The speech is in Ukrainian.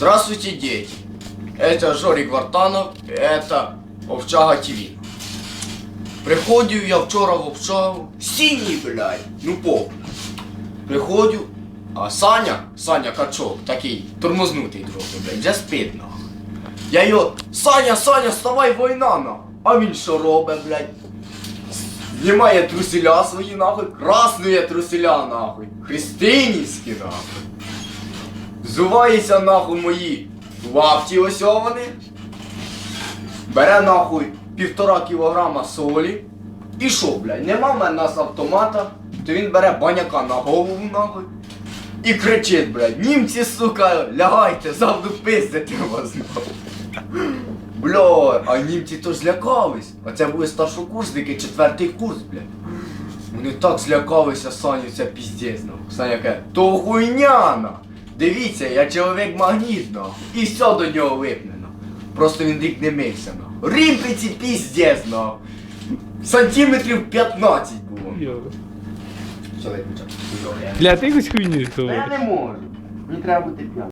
Здравствуйте, дети. Это Жорик Вартанов, это Овчага ТВ. Приходив я вчора в общагу, синій, блядь, ну поп. Приходю, а Саня, Саня Качок, такий тормознутий трохи, блядь, вже спить нахуй. Я його, Саня, Саня, вставай, війна нахуй. А він що робить, блядь? Знімає труселя свої нахуй, краснує труселя нахуй, христинівські нахуй. Зувається нахуй мої лапті ось вони. Бере нахуй півтора кілограма солі. І що, блядь, нема в мене нас автомата, то він бере баняка на голову нахуй. І кричить, блядь, німці, сука, лягайте, завжди пиздити вас нахуй. Бля, а німці то злякались. А це були старшокурсники, четвертий курс, блядь. Вони так злякалися, Саню, це піздець, нахуй. Саня каже, то хуйня, нахуй. Дивіться, я чоловік магнітно. І все до нього випнено. Просто він рік не мився. Рімпиці піздєзно. Сантиметрів 15 було. Чоловік, виключай. Бля, ти якусь хуйню я говориш. не можу. Мені треба бути п'яним.